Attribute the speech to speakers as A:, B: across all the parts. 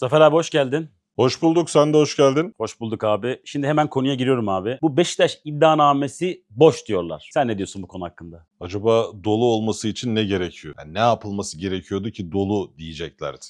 A: Zafer abi hoş geldin.
B: Hoş bulduk, sen de hoş geldin.
A: Hoş bulduk abi. Şimdi hemen konuya giriyorum abi. Bu Beşiktaş iddianamesi boş diyorlar. Sen ne diyorsun bu konu hakkında?
B: Acaba dolu olması için ne gerekiyor? Yani ne yapılması gerekiyordu ki dolu diyeceklerdi.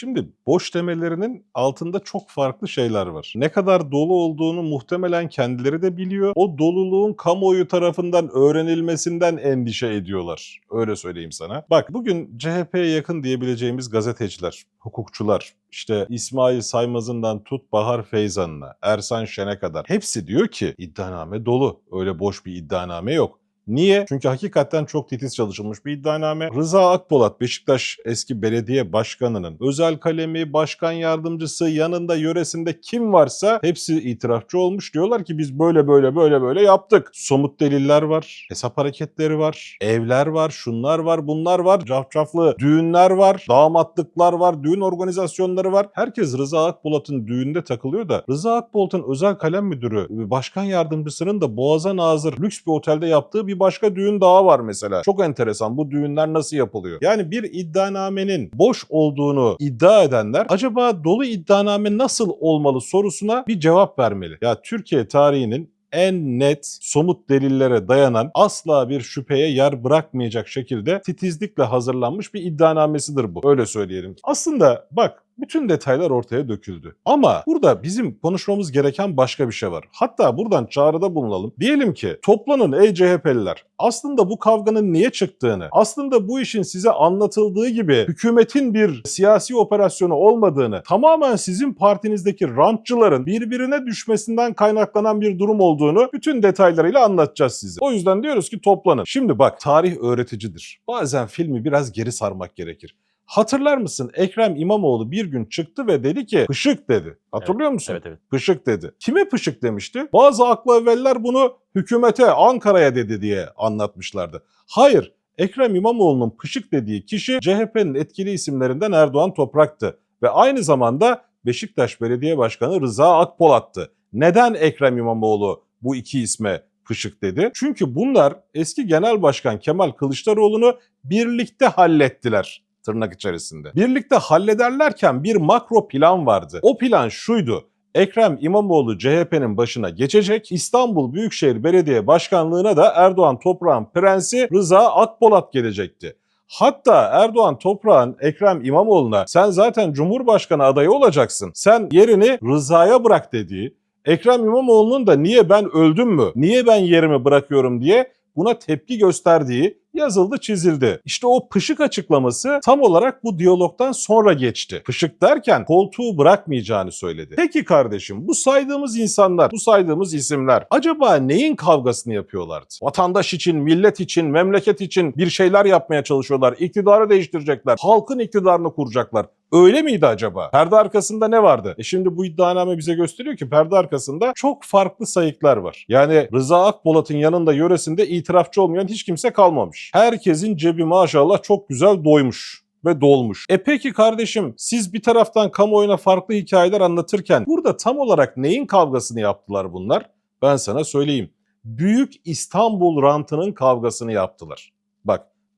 B: Şimdi boş demelerinin altında çok farklı şeyler var. Ne kadar dolu olduğunu muhtemelen kendileri de biliyor. O doluluğun kamuoyu tarafından öğrenilmesinden endişe ediyorlar. Öyle söyleyeyim sana. Bak bugün CHP'ye yakın diyebileceğimiz gazeteciler, hukukçular, işte İsmail Saymaz'ından tut Bahar Feyzan'ına, Ersan Şen'e kadar hepsi diyor ki iddianame dolu. Öyle boş bir iddianame yok. Niye? Çünkü hakikaten çok titiz çalışılmış bir iddianame. Rıza Akpolat, Beşiktaş eski belediye başkanının özel kalemi, başkan yardımcısı, yanında yöresinde kim varsa hepsi itirafçı olmuş. Diyorlar ki biz böyle böyle böyle böyle yaptık. Somut deliller var, hesap hareketleri var, evler var, şunlar var, bunlar var, cafcaflı düğünler var, damatlıklar var, düğün organizasyonları var. Herkes Rıza Akpolat'ın düğünde takılıyor da Rıza Akpolat'ın özel kalem müdürü, başkan yardımcısının da Boğaz'a nazır lüks bir otelde yaptığı bir başka düğün daha var mesela. Çok enteresan bu düğünler nasıl yapılıyor? Yani bir iddianamenin boş olduğunu iddia edenler acaba dolu iddianame nasıl olmalı sorusuna bir cevap vermeli. Ya Türkiye tarihinin en net, somut delillere dayanan, asla bir şüpheye yer bırakmayacak şekilde titizlikle hazırlanmış bir iddianamesidir bu. Öyle söyleyelim. Aslında bak bütün detaylar ortaya döküldü. Ama burada bizim konuşmamız gereken başka bir şey var. Hatta buradan çağrıda bulunalım. Diyelim ki toplanın ey CHP'liler. Aslında bu kavganın niye çıktığını, aslında bu işin size anlatıldığı gibi hükümetin bir siyasi operasyonu olmadığını, tamamen sizin partinizdeki rantçıların birbirine düşmesinden kaynaklanan bir durum olduğunu bütün detaylarıyla anlatacağız size. O yüzden diyoruz ki toplanın. Şimdi bak tarih öğreticidir. Bazen filmi biraz geri sarmak gerekir. Hatırlar mısın Ekrem İmamoğlu bir gün çıktı ve dedi ki pışık dedi. Hatırlıyor musun?
A: Evet evet.
B: Pışık dedi. Kime pışık demişti? Bazı aklı evveller bunu hükümete, Ankara'ya dedi diye anlatmışlardı. Hayır, Ekrem İmamoğlu'nun pışık dediği kişi CHP'nin etkili isimlerinden Erdoğan Toprak'tı. Ve aynı zamanda Beşiktaş Belediye Başkanı Rıza Akpolat'tı. Neden Ekrem İmamoğlu bu iki isme pışık dedi? Çünkü bunlar eski Genel Başkan Kemal Kılıçdaroğlu'nu birlikte hallettiler tırnak içerisinde. Birlikte hallederlerken bir makro plan vardı. O plan şuydu. Ekrem İmamoğlu CHP'nin başına geçecek. İstanbul Büyükşehir Belediye Başkanlığı'na da Erdoğan Toprağ'ın prensi Rıza Akpolat gelecekti. Hatta Erdoğan Toprağ'ın Ekrem İmamoğlu'na sen zaten Cumhurbaşkanı adayı olacaksın. Sen yerini Rıza'ya bırak dediği, Ekrem İmamoğlu'nun da niye ben öldüm mü, niye ben yerimi bırakıyorum diye buna tepki gösterdiği yazıldı çizildi. İşte o pışık açıklaması tam olarak bu diyalogdan sonra geçti. Pışık derken koltuğu bırakmayacağını söyledi. Peki kardeşim bu saydığımız insanlar, bu saydığımız isimler acaba neyin kavgasını yapıyorlardı? Vatandaş için, millet için, memleket için bir şeyler yapmaya çalışıyorlar. İktidarı değiştirecekler. Halkın iktidarını kuracaklar. Öyle miydi acaba? Perde arkasında ne vardı? E şimdi bu iddianame bize gösteriyor ki perde arkasında çok farklı sayıklar var. Yani Rıza Akpolat'ın yanında yöresinde itirafçı olmayan hiç kimse kalmamış. Herkesin cebi maşallah çok güzel doymuş ve dolmuş. E peki kardeşim siz bir taraftan kamuoyuna farklı hikayeler anlatırken burada tam olarak neyin kavgasını yaptılar bunlar? Ben sana söyleyeyim. Büyük İstanbul rantının kavgasını yaptılar.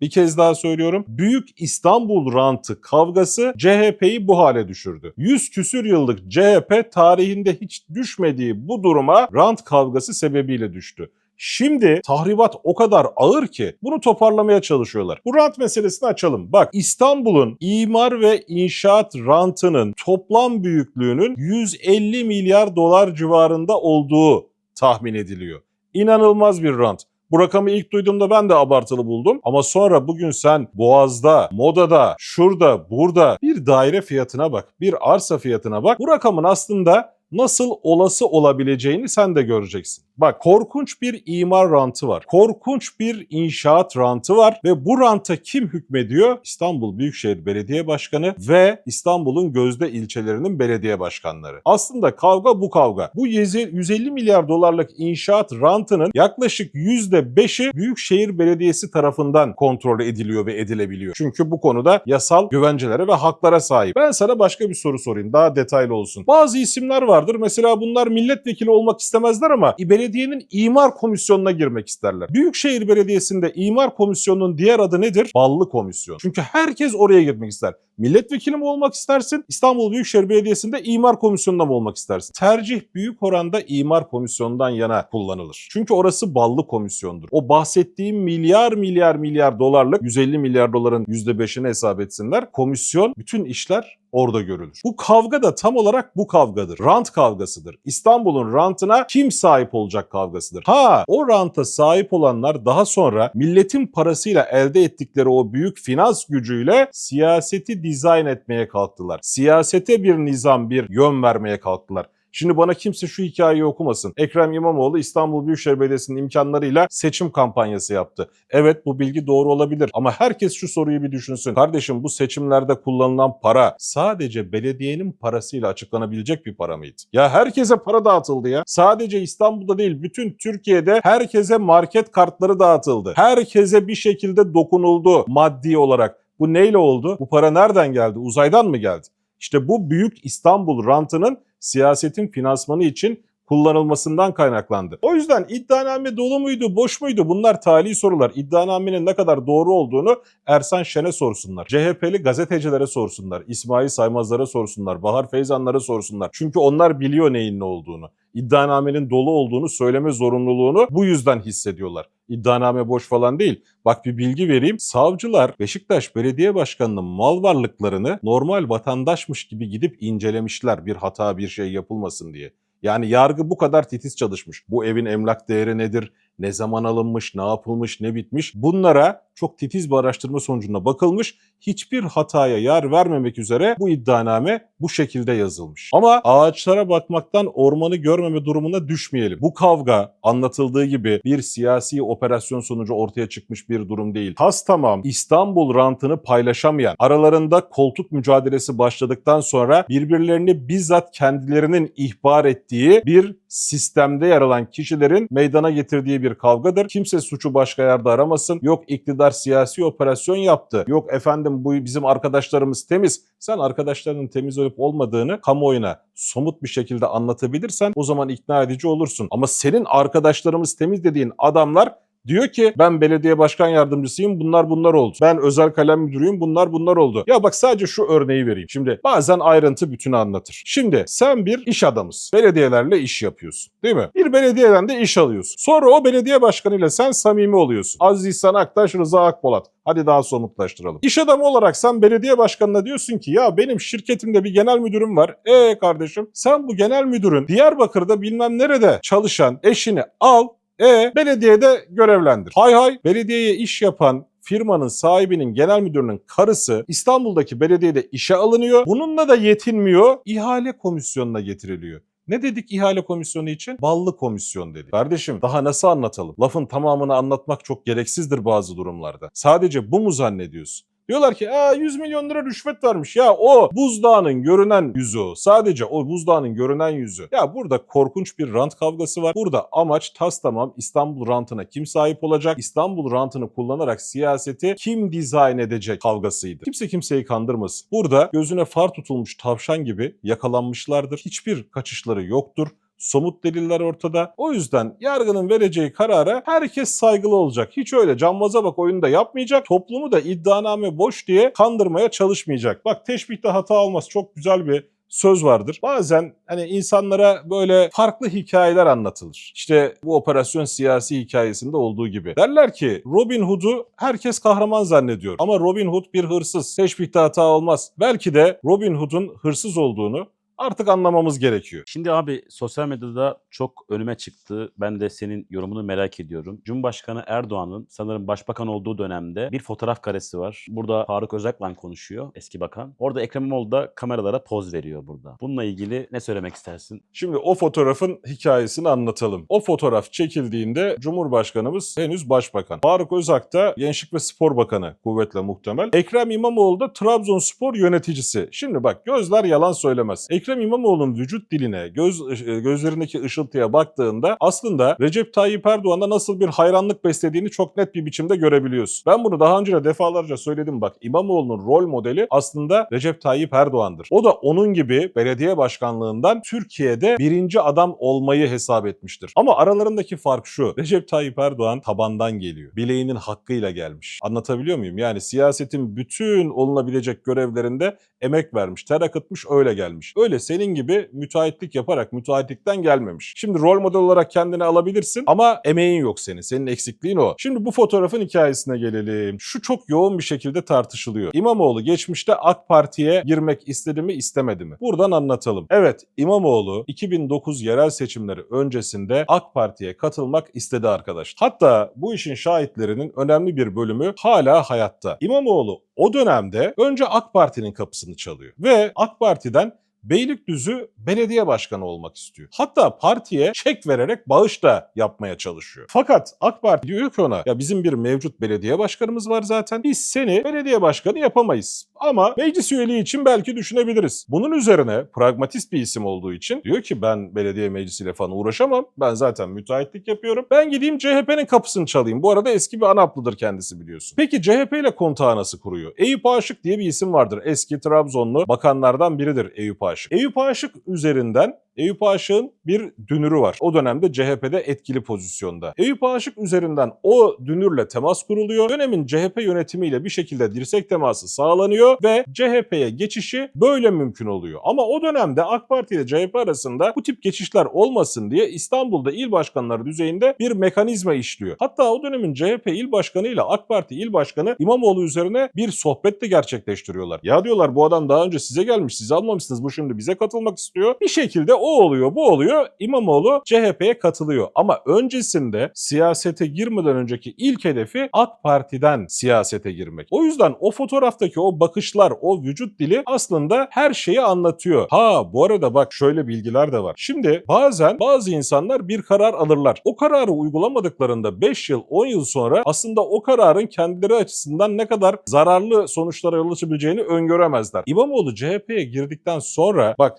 B: Bir kez daha söylüyorum. Büyük İstanbul rantı kavgası CHP'yi bu hale düşürdü. 100 küsür yıllık CHP tarihinde hiç düşmediği bu duruma rant kavgası sebebiyle düştü. Şimdi tahribat o kadar ağır ki bunu toparlamaya çalışıyorlar. Bu rant meselesini açalım. Bak İstanbul'un imar ve inşaat rantının toplam büyüklüğünün 150 milyar dolar civarında olduğu tahmin ediliyor. İnanılmaz bir rant. Bu rakamı ilk duyduğumda ben de abartılı buldum. Ama sonra bugün sen Boğaz'da, Moda'da, şurada, burada bir daire fiyatına bak, bir arsa fiyatına bak. Bu rakamın aslında nasıl olası olabileceğini sen de göreceksin. Bak korkunç bir imar rantı var. Korkunç bir inşaat rantı var ve bu ranta kim hükmediyor? İstanbul Büyükşehir Belediye Başkanı ve İstanbul'un gözde ilçelerinin belediye başkanları. Aslında kavga bu kavga. Bu 150 milyar dolarlık inşaat rantının yaklaşık %5'i Büyükşehir Belediyesi tarafından kontrol ediliyor ve edilebiliyor. Çünkü bu konuda yasal güvencelere ve haklara sahip. Ben sana başka bir soru sorayım daha detaylı olsun. Bazı isimler var vardır. Mesela bunlar milletvekili olmak istemezler ama belediyenin imar komisyonuna girmek isterler. Büyükşehir Belediyesi'nde imar komisyonunun diğer adı nedir? Ballı komisyon. Çünkü herkes oraya girmek ister. Milletvekili mi olmak istersin? İstanbul Büyükşehir Belediyesi'nde imar komisyonunda mı olmak istersin? Tercih büyük oranda imar komisyonundan yana kullanılır. Çünkü orası ballı komisyondur. O bahsettiğim milyar milyar milyar dolarlık 150 milyar doların %5'ini hesap etsinler. Komisyon bütün işler orada görülür. Bu kavga da tam olarak bu kavgadır. Rant kavgasıdır. İstanbul'un rantına kim sahip olacak kavgasıdır. Ha o ranta sahip olanlar daha sonra milletin parasıyla elde ettikleri o büyük finans gücüyle siyaseti dizayn etmeye kalktılar. Siyasete bir nizam, bir yön vermeye kalktılar. Şimdi bana kimse şu hikayeyi okumasın. Ekrem İmamoğlu İstanbul Büyükşehir Belediyesi'nin imkanlarıyla seçim kampanyası yaptı. Evet bu bilgi doğru olabilir ama herkes şu soruyu bir düşünsün. Kardeşim bu seçimlerde kullanılan para sadece belediyenin parasıyla açıklanabilecek bir para mıydı? Ya herkese para dağıtıldı ya. Sadece İstanbul'da değil bütün Türkiye'de herkese market kartları dağıtıldı. Herkese bir şekilde dokunuldu maddi olarak. Bu neyle oldu? Bu para nereden geldi? Uzaydan mı geldi? İşte bu büyük İstanbul rantının siyasetin finansmanı için kullanılmasından kaynaklandı. O yüzden iddianame dolu muydu, boş muydu? Bunlar tali sorular. İddianamenin ne kadar doğru olduğunu Ersan Şen'e sorsunlar. CHP'li gazetecilere sorsunlar. İsmail Saymazlara sorsunlar. Bahar Feyzanlara sorsunlar. Çünkü onlar biliyor neyin ne olduğunu. İddianamenin dolu olduğunu söyleme zorunluluğunu bu yüzden hissediyorlar. İddianame boş falan değil. Bak bir bilgi vereyim. Savcılar Beşiktaş Belediye Başkanı'nın mal varlıklarını normal vatandaşmış gibi gidip incelemişler bir hata bir şey yapılmasın diye. Yani yargı bu kadar titiz çalışmış. Bu evin emlak değeri nedir? Ne zaman alınmış, ne yapılmış, ne bitmiş? Bunlara çok titiz bir araştırma sonucunda bakılmış. Hiçbir hataya yer vermemek üzere bu iddianame bu şekilde yazılmış. Ama ağaçlara bakmaktan ormanı görmeme durumuna düşmeyelim. Bu kavga anlatıldığı gibi bir siyasi operasyon sonucu ortaya çıkmış bir durum değil. Tas tamam İstanbul rantını paylaşamayan, aralarında koltuk mücadelesi başladıktan sonra birbirlerini bizzat kendilerinin ihbar ettiği bir sistemde yer alan kişilerin meydana getirdiği bir kavgadır. Kimse suçu başka yerde aramasın. Yok iktidar siyasi operasyon yaptı. Yok efendim bu bizim arkadaşlarımız temiz. Sen arkadaşlarının temiz olup olmadığını kamuoyuna somut bir şekilde anlatabilirsen o zaman ikna edici olursun. Ama senin arkadaşlarımız temiz dediğin adamlar Diyor ki ben belediye başkan yardımcısıyım bunlar bunlar oldu. Ben özel kalem müdürüyüm bunlar bunlar oldu. Ya bak sadece şu örneği vereyim. Şimdi bazen ayrıntı bütünü anlatır. Şimdi sen bir iş adamısın. Belediyelerle iş yapıyorsun. Değil mi? Bir belediyeden de iş alıyorsun. Sonra o belediye başkanıyla sen samimi oluyorsun. Aziz İhsan Aktaş, Rıza Akpolat. Hadi daha somutlaştıralım. İş adamı olarak sen belediye başkanına diyorsun ki ya benim şirketimde bir genel müdürüm var. E kardeşim sen bu genel müdürün Diyarbakır'da bilmem nerede çalışan eşini al e belediyede görevlendir. Hay hay belediyeye iş yapan firmanın sahibinin genel müdürünün karısı İstanbul'daki belediyede işe alınıyor. Bununla da yetinmiyor. ihale komisyonuna getiriliyor. Ne dedik ihale komisyonu için? Ballı komisyon dedik. Kardeşim daha nasıl anlatalım? Lafın tamamını anlatmak çok gereksizdir bazı durumlarda. Sadece bu mu zannediyorsun? Diyorlar ki Aa, 100 milyon lira rüşvet vermiş. Ya o buzdağının görünen yüzü. Sadece o buzdağının görünen yüzü. Ya burada korkunç bir rant kavgası var. Burada amaç tas tamam İstanbul rantına kim sahip olacak? İstanbul rantını kullanarak siyaseti kim dizayn edecek kavgasıydı. Kimse kimseyi kandırmasın. Burada gözüne far tutulmuş tavşan gibi yakalanmışlardır. Hiçbir kaçışları yoktur. Somut deliller ortada. O yüzden yargının vereceği karara herkes saygılı olacak. Hiç öyle cambaza bak oyunu da yapmayacak. Toplumu da iddianame boş diye kandırmaya çalışmayacak. Bak teşbihte hata olmaz. Çok güzel bir söz vardır. Bazen hani insanlara böyle farklı hikayeler anlatılır. İşte bu operasyon siyasi hikayesinde olduğu gibi. Derler ki Robin Hood'u herkes kahraman zannediyor. Ama Robin Hood bir hırsız. Teşbihte hata olmaz. Belki de Robin Hood'un hırsız olduğunu artık anlamamız gerekiyor.
A: Şimdi abi sosyal medyada çok önüme çıktı. Ben de senin yorumunu merak ediyorum. Cumhurbaşkanı Erdoğan'ın sanırım başbakan olduğu dönemde bir fotoğraf karesi var. Burada Faruk Özaklan konuşuyor eski bakan. Orada Ekrem İmamoğlu da kameralara poz veriyor burada. Bununla ilgili ne söylemek istersin?
B: Şimdi o fotoğrafın hikayesini anlatalım. O fotoğraf çekildiğinde Cumhurbaşkanımız henüz başbakan. Faruk Özak da Gençlik ve Spor Bakanı kuvvetle muhtemel. Ekrem İmamoğlu da Trabzonspor yöneticisi. Şimdi bak gözler yalan söylemez. Ekrem Ekrem İmamoğlu'nun vücut diline, göz e, gözlerindeki ışıltıya baktığında aslında Recep Tayyip Erdoğan'a nasıl bir hayranlık beslediğini çok net bir biçimde görebiliyorsun. Ben bunu daha önce de defalarca söyledim bak. İmamoğlu'nun rol modeli aslında Recep Tayyip Erdoğan'dır. O da onun gibi belediye başkanlığından Türkiye'de birinci adam olmayı hesap etmiştir. Ama aralarındaki fark şu. Recep Tayyip Erdoğan tabandan geliyor. Bileğinin hakkıyla gelmiş. Anlatabiliyor muyum? Yani siyasetin bütün olunabilecek görevlerinde emek vermiş, ter akıtmış, öyle gelmiş. Öyle senin gibi müteahhitlik yaparak müteahhitlikten gelmemiş. Şimdi rol model olarak kendini alabilirsin ama emeğin yok senin. Senin eksikliğin o. Şimdi bu fotoğrafın hikayesine gelelim. Şu çok yoğun bir şekilde tartışılıyor. İmamoğlu geçmişte AK Parti'ye girmek istedi mi istemedi mi? Buradan anlatalım. Evet İmamoğlu 2009 yerel seçimleri öncesinde AK Parti'ye katılmak istedi arkadaşlar. Hatta bu işin şahitlerinin önemli bir bölümü hala hayatta. İmamoğlu o dönemde önce AK Parti'nin kapısını çalıyor ve AK Parti'den Beylikdüzü belediye başkanı olmak istiyor. Hatta partiye çek vererek bağış da yapmaya çalışıyor. Fakat AK Parti diyor ki ona ya bizim bir mevcut belediye başkanımız var zaten. Biz seni belediye başkanı yapamayız. Ama meclis üyeliği için belki düşünebiliriz. Bunun üzerine pragmatist bir isim olduğu için diyor ki ben belediye meclisiyle falan uğraşamam. Ben zaten müteahhitlik yapıyorum. Ben gideyim CHP'nin kapısını çalayım. Bu arada eski bir ANAP'lıdır kendisi biliyorsun. Peki CHP ile kontağı nasıl kuruyor? Eyüp Aşık diye bir isim vardır. Eski Trabzonlu bakanlardan biridir Eyüp Aşık. Eyüp Aşık üzerinden Eyüp Aşık'ın bir dünürü var. O dönemde CHP'de etkili pozisyonda. Eyüp Aşık üzerinden o dünürle temas kuruluyor. Dönemin CHP yönetimiyle bir şekilde dirsek teması sağlanıyor ve CHP'ye geçişi böyle mümkün oluyor. Ama o dönemde AK Parti ile CHP arasında bu tip geçişler olmasın diye İstanbul'da il başkanları düzeyinde bir mekanizma işliyor. Hatta o dönemin CHP il başkanı ile AK Parti il başkanı İmamoğlu üzerine bir sohbet de gerçekleştiriyorlar. Ya diyorlar bu adam daha önce size gelmiş, siz almamışsınız bu şimdi bize katılmak istiyor. Bir şekilde o oluyor, bu oluyor. İmamoğlu CHP'ye katılıyor. Ama öncesinde siyasete girmeden önceki ilk hedefi AK Parti'den siyasete girmek. O yüzden o fotoğraftaki o bakışlar, o vücut dili aslında her şeyi anlatıyor. Ha bu arada bak şöyle bilgiler de var. Şimdi bazen bazı insanlar bir karar alırlar. O kararı uygulamadıklarında 5 yıl, 10 yıl sonra aslında o kararın kendileri açısından ne kadar zararlı sonuçlara yol açabileceğini öngöremezler. İmamoğlu CHP'ye girdikten sonra bak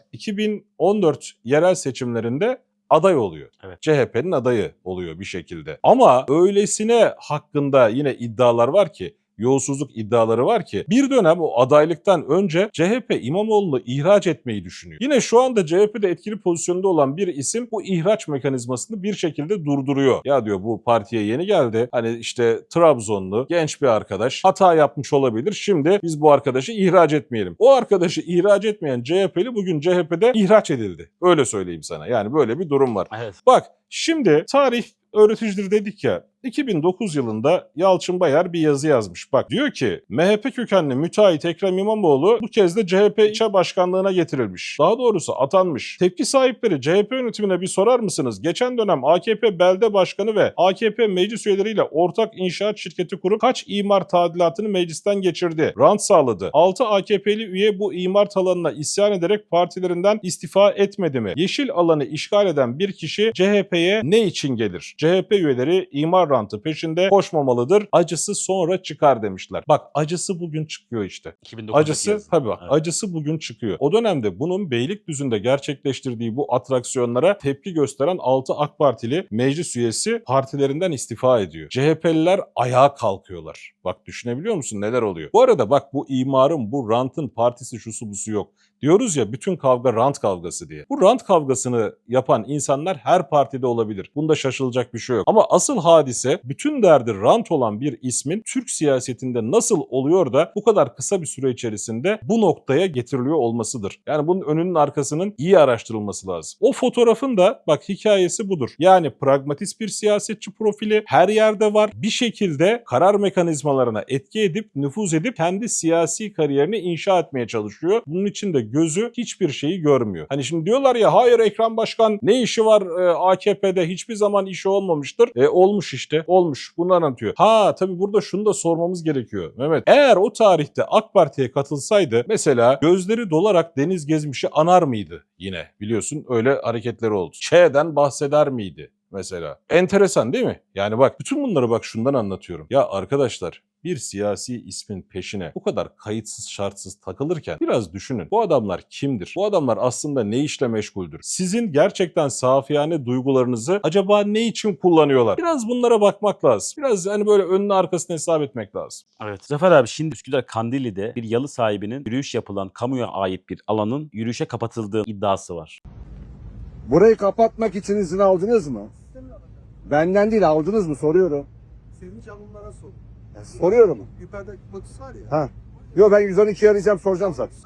B: 2014 yerel seçimlerinde aday oluyor.
A: Evet.
B: CHP'nin adayı oluyor bir şekilde. Ama öylesine hakkında yine iddialar var ki yolsuzluk iddiaları var ki bir dönem o adaylıktan önce CHP İmamoğlu'nu ihraç etmeyi düşünüyor. Yine şu anda CHP'de etkili pozisyonda olan bir isim bu ihraç mekanizmasını bir şekilde durduruyor. Ya diyor bu partiye yeni geldi. Hani işte Trabzonlu genç bir arkadaş hata yapmış olabilir. Şimdi biz bu arkadaşı ihraç etmeyelim. O arkadaşı ihraç etmeyen CHP'li bugün CHP'de ihraç edildi. Öyle söyleyeyim sana. Yani böyle bir durum var.
A: Evet.
B: Bak şimdi tarih öğreticidir dedik ya. 2009 yılında Yalçın Bayar bir yazı yazmış. Bak diyor ki MHP kökenli müteahhit Ekrem İmamoğlu bu kez de CHP ilçe başkanlığına getirilmiş. Daha doğrusu atanmış. Tepki sahipleri CHP yönetimine bir sorar mısınız? Geçen dönem AKP belde başkanı ve AKP meclis üyeleriyle ortak inşaat şirketi kurup kaç imar tadilatını meclisten geçirdi? Rant sağladı. 6 AKP'li üye bu imar alanına isyan ederek partilerinden istifa etmedi mi? Yeşil alanı işgal eden bir kişi CHP'ye ne için gelir? CHP üyeleri imar rantı peşinde koşmamalıdır. Acısı sonra çıkar demişler. Bak acısı bugün çıkıyor işte.
A: 2009'daki
B: Acısı
A: yazı.
B: tabii bak
A: Evet.
B: acısı bugün çıkıyor. O dönemde bunun Beylikdüzü'nde gerçekleştirdiği bu atraksiyonlara tepki gösteren 6 AK Partili meclis üyesi partilerinden istifa ediyor. CHP'liler ayağa kalkıyorlar. Bak düşünebiliyor musun neler oluyor? Bu arada bak bu imarın, bu rantın partisi şusu busu yok. Diyoruz ya bütün kavga rant kavgası diye. Bu rant kavgasını yapan insanlar her partide olabilir. Bunda şaşılacak bir şey yok. Ama asıl hadise bütün derdi rant olan bir ismin Türk siyasetinde nasıl oluyor da bu kadar kısa bir süre içerisinde bu noktaya getiriliyor olmasıdır. Yani bunun önünün arkasının iyi araştırılması lazım. O fotoğrafın da bak hikayesi budur. Yani pragmatist bir siyasetçi profili her yerde var. Bir şekilde karar mekanizmalarına etki edip nüfuz edip kendi siyasi kariyerini inşa etmeye çalışıyor. Bunun için de gözü hiçbir şeyi görmüyor. Hani şimdi diyorlar ya hayır Ekrem Başkan ne işi var e, AKP'de hiçbir zaman işi olmamıştır. E, olmuş işte olmuş bunu anlatıyor. Ha tabii burada şunu da sormamız gerekiyor Mehmet. Eğer o tarihte AK Parti'ye katılsaydı mesela gözleri dolarak Deniz Gezmiş'i anar mıydı yine biliyorsun öyle hareketleri oldu. Şeyden bahseder miydi? mesela. Enteresan değil mi? Yani bak bütün bunları bak şundan anlatıyorum. Ya arkadaşlar bir siyasi ismin peşine bu kadar kayıtsız şartsız takılırken biraz düşünün. Bu adamlar kimdir? Bu adamlar aslında ne işle meşguldür? Sizin gerçekten safiyane duygularınızı acaba ne için kullanıyorlar? Biraz bunlara bakmak lazım. Biraz hani böyle önünü arkasını hesap etmek lazım.
A: Evet. Zafer abi şimdi Üsküdar Kandilli'de bir yalı sahibinin yürüyüş yapılan kamuya ait bir alanın yürüyüşe kapatıldığı iddiası var.
C: Burayı kapatmak için izin aldınız mı? Benden değil aldınız mı soruyorum.
D: Sevinç Hanımlara sor.
C: Ya soruyorum.
D: Yukarıda bakısı var ya.
C: Ha. Yo ben 112'yi arayacağım soracağım zaten.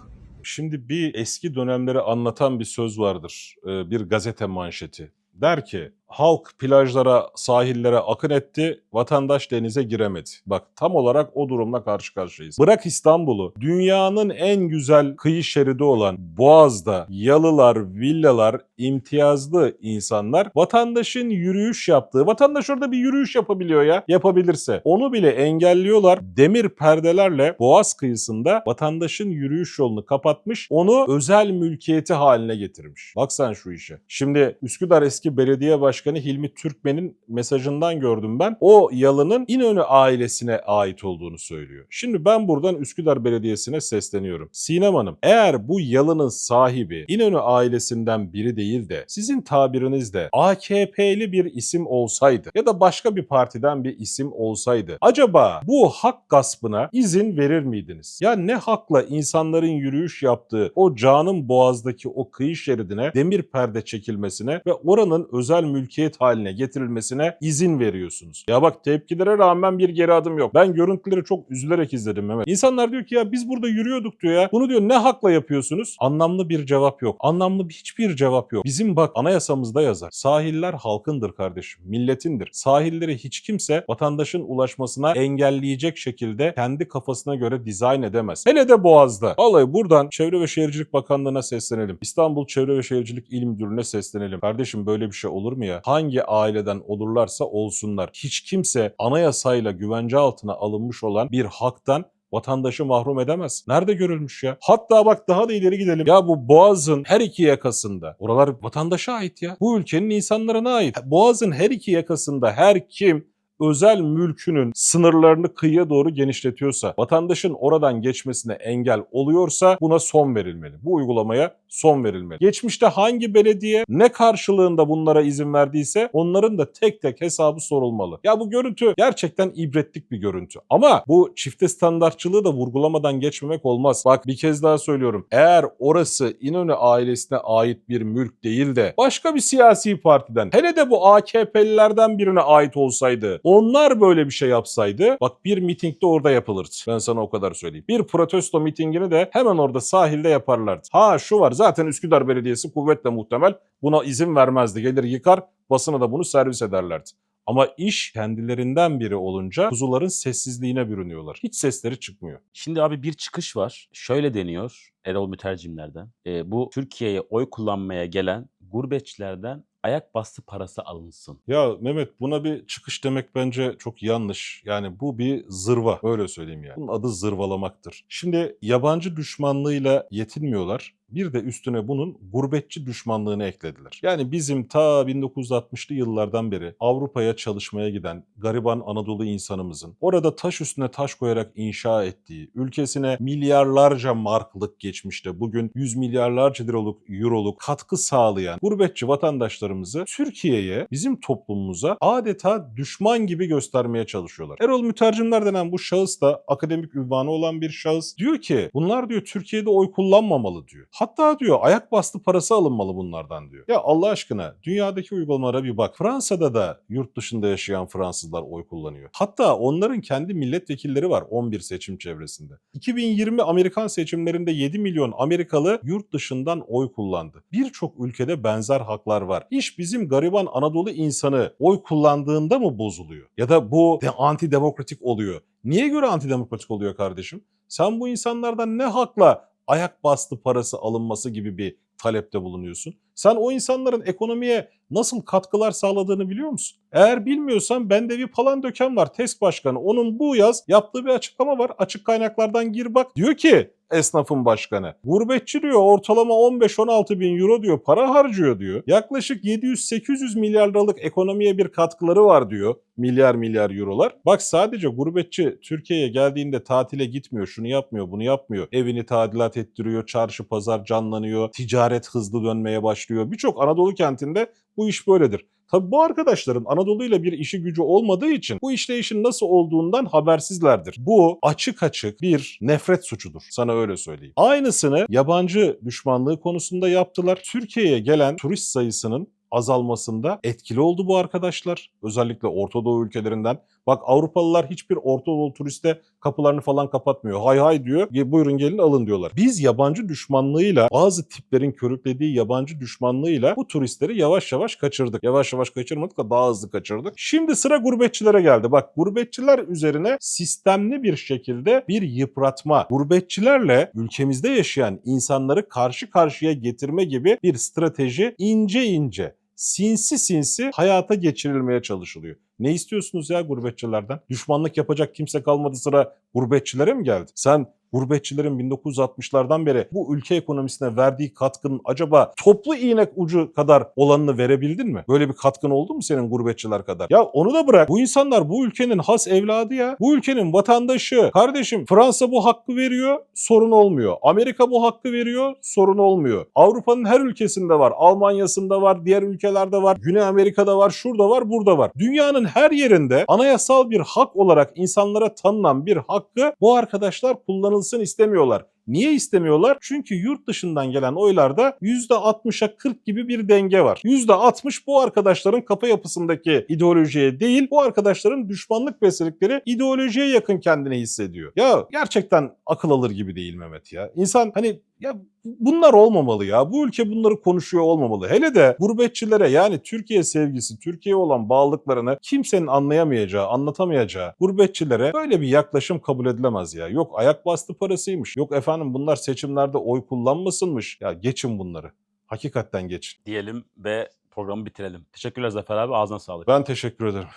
B: Şimdi bir eski dönemleri anlatan bir söz vardır. Ee, Bir gazete manşeti. Der ki halk plajlara, sahillere akın etti, vatandaş denize giremedi. Bak tam olarak o durumla karşı karşıyayız. Bırak İstanbul'u, dünyanın en güzel kıyı şeridi olan Boğaz'da yalılar, villalar, imtiyazlı insanlar vatandaşın yürüyüş yaptığı, vatandaş orada bir yürüyüş yapabiliyor ya, yapabilirse. Onu bile engelliyorlar. Demir perdelerle Boğaz kıyısında vatandaşın yürüyüş yolunu kapatmış, onu özel mülkiyeti haline getirmiş. Bak sen şu işe. Şimdi Üsküdar eski belediye başkanı Hilmi Türkmen'in mesajından gördüm ben. O yalının İnönü ailesine ait olduğunu söylüyor. Şimdi ben buradan Üsküdar Belediyesi'ne sesleniyorum. Sinem Hanım eğer bu yalının sahibi İnönü ailesinden biri değil de sizin tabirinizde AKP'li bir isim olsaydı ya da başka bir partiden bir isim olsaydı acaba bu hak gaspına izin verir miydiniz? Ya ne hakla insanların yürüyüş yaptığı o canın boğazdaki o kıyı şeridine demir perde çekilmesine ve oranın özel mülkiyet haline getirilmesine izin veriyorsunuz. Ya bak tepkilere rağmen bir geri adım yok. Ben görüntüleri çok üzülerek izledim Mehmet. İnsanlar diyor ki ya biz burada yürüyorduk diyor ya. Bunu diyor ne hakla yapıyorsunuz? Anlamlı bir cevap yok. Anlamlı hiçbir cevap yok. Bizim bak anayasamızda yazar. Sahiller halkındır kardeşim. Milletindir. Sahilleri hiç kimse vatandaşın ulaşmasına engelleyecek şekilde kendi kafasına göre dizayn edemez. Hele de Boğaz'da. Vallahi buradan Çevre ve Şehircilik Bakanlığı'na seslenelim. İstanbul Çevre ve Şehircilik İl Müdürlüğü'ne seslenelim. Kardeşim böyle bir şey olur mu ya? Hangi aileden olurlarsa olsunlar. Hiç kimse anayasayla güvence altına alınmış olan bir haktan vatandaşı mahrum edemez. Nerede görülmüş ya? Hatta bak daha da ileri gidelim. Ya bu Boğaz'ın her iki yakasında. Oralar vatandaşa ait ya. Bu ülkenin insanlarına ait. Boğaz'ın her iki yakasında her kim özel mülkünün sınırlarını kıyıya doğru genişletiyorsa, vatandaşın oradan geçmesine engel oluyorsa buna son verilmeli. Bu uygulamaya son verilmeli. Geçmişte hangi belediye ne karşılığında bunlara izin verdiyse onların da tek tek hesabı sorulmalı. Ya bu görüntü gerçekten ibretlik bir görüntü. Ama bu çifte standartçılığı da vurgulamadan geçmemek olmaz. Bak bir kez daha söylüyorum. Eğer orası İnönü ailesine ait bir mülk değil de başka bir siyasi partiden hele de bu AKP'lilerden birine ait olsaydı onlar böyle bir şey yapsaydı bak bir mitingde orada yapılırdı. Ben sana o kadar söyleyeyim. Bir protesto mitingini de hemen orada sahilde yaparlardı. Ha şu var zaten Üsküdar Belediyesi kuvvetle muhtemel buna izin vermezdi. Gelir yıkar basına da bunu servis ederlerdi. Ama iş kendilerinden biri olunca kuzuların sessizliğine bürünüyorlar. Hiç sesleri çıkmıyor.
A: Şimdi abi bir çıkış var. Şöyle deniyor Erol Mütercimlerden. E, bu Türkiye'ye oy kullanmaya gelen gurbetçilerden ayak bastı parası alınsın.
B: Ya Mehmet buna bir çıkış demek bence çok yanlış. Yani bu bir zırva öyle söyleyeyim yani. Bunun adı zırvalamaktır. Şimdi yabancı düşmanlığıyla yetinmiyorlar. Bir de üstüne bunun gurbetçi düşmanlığını eklediler. Yani bizim ta 1960'lı yıllardan beri Avrupa'ya çalışmaya giden gariban Anadolu insanımızın orada taş üstüne taş koyarak inşa ettiği, ülkesine milyarlarca marklık geçmişte bugün yüz milyarlarca liralık, euroluk katkı sağlayan gurbetçi vatandaşlarımızı Türkiye'ye, bizim toplumumuza adeta düşman gibi göstermeye çalışıyorlar. Erol Mütercimler denen bu şahıs da akademik ünvanı olan bir şahıs. Diyor ki bunlar diyor Türkiye'de oy kullanmamalı diyor. Hatta diyor ayak bastı parası alınmalı bunlardan diyor. Ya Allah aşkına dünyadaki uygulamalara bir bak. Fransa'da da yurt dışında yaşayan Fransızlar oy kullanıyor. Hatta onların kendi milletvekilleri var 11 seçim çevresinde. 2020 Amerikan seçimlerinde 7 milyon Amerikalı yurt dışından oy kullandı. Birçok ülkede benzer haklar var. İş bizim gariban Anadolu insanı oy kullandığında mı bozuluyor? Ya da bu de antidemokratik oluyor. Niye göre antidemokratik oluyor kardeşim? Sen bu insanlardan ne hakla ayak bastı parası alınması gibi bir talepte bulunuyorsun? Sen o insanların ekonomiye nasıl katkılar sağladığını biliyor musun? Eğer bilmiyorsan bende bir Palandöken var TESK başkanı. Onun bu yaz yaptığı bir açıklama var. Açık kaynaklardan gir bak. Diyor ki esnafın başkanı. Gurbetçi diyor ortalama 15-16 bin euro diyor para harcıyor diyor. Yaklaşık 700-800 milyar liralık ekonomiye bir katkıları var diyor. Milyar milyar eurolar. Bak sadece gurbetçi Türkiye'ye geldiğinde tatile gitmiyor. Şunu yapmıyor bunu yapmıyor. Evini tadilat ettiriyor. Çarşı pazar canlanıyor. Ticaret hızlı dönmeye başlıyor. Birçok Anadolu kentinde bu iş böyledir. Tabi bu arkadaşların Anadolu ile bir işi gücü olmadığı için bu işleyişin nasıl olduğundan habersizlerdir. Bu açık açık bir nefret suçudur. Sana öyle söyleyeyim. Aynısını yabancı düşmanlığı konusunda yaptılar. Türkiye'ye gelen turist sayısının azalmasında etkili oldu bu arkadaşlar. Özellikle Orta Doğu ülkelerinden. Bak Avrupalılar hiçbir Orta Doğu turiste kapılarını falan kapatmıyor. Hay hay diyor. "Ge- Buyurun gelin alın diyorlar. Biz yabancı düşmanlığıyla bazı tiplerin körüklediği yabancı düşmanlığıyla bu turistleri yavaş yavaş kaçırdık. Yavaş yavaş kaçırmadık da daha hızlı kaçırdık. Şimdi sıra gurbetçilere geldi. Bak gurbetçiler üzerine sistemli bir şekilde bir yıpratma. Gurbetçilerle ülkemizde yaşayan insanları karşı karşıya getirme gibi bir strateji ince ince sinsi sinsi hayata geçirilmeye çalışılıyor. Ne istiyorsunuz ya gurbetçilerden? Düşmanlık yapacak kimse kalmadı sıra gurbetçilere mi geldi? Sen gurbetçilerin 1960'lardan beri bu ülke ekonomisine verdiği katkının acaba toplu iğnek ucu kadar olanını verebildin mi? Böyle bir katkın oldu mu senin gurbetçiler kadar? Ya onu da bırak. Bu insanlar bu ülkenin has evladı ya. Bu ülkenin vatandaşı. Kardeşim Fransa bu hakkı veriyor, sorun olmuyor. Amerika bu hakkı veriyor, sorun olmuyor. Avrupa'nın her ülkesinde var. Almanya'sında var, diğer ülkelerde var. Güney Amerika'da var, şurada var, burada var. Dünyanın her yerinde anayasal bir hak olarak insanlara tanınan bir hakkı bu arkadaşlar kullanılsın istemiyorlar. Niye istemiyorlar? Çünkü yurt dışından gelen oylarda %60'a 40 gibi bir denge var. %60 bu arkadaşların kafa yapısındaki ideolojiye değil, bu arkadaşların düşmanlık besledikleri ideolojiye yakın kendini hissediyor. Ya gerçekten akıl alır gibi değil Mehmet ya. İnsan hani ya bunlar olmamalı ya. Bu ülke bunları konuşuyor olmamalı. Hele de gurbetçilere yani Türkiye sevgisi, Türkiye'ye olan bağlılıklarını kimsenin anlayamayacağı, anlatamayacağı gurbetçilere böyle bir yaklaşım kabul edilemez ya. Yok ayak bastı parasıymış. Yok efendim bunlar seçimlerde oy kullanmasınmış. Ya geçin bunları. Hakikaten geçin.
A: Diyelim ve programı bitirelim. Teşekkürler Zafer abi. Ağzına sağlık.
B: Ben teşekkür ederim.